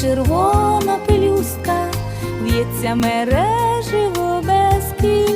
червона пелюстка, в'ється мереживо без кінця.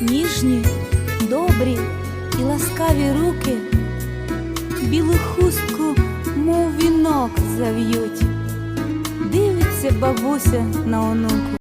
Ніжні, добрі і ласкаві руки, білу хустку, мов вінок зав'ють. Дивиться бабуся на онуку.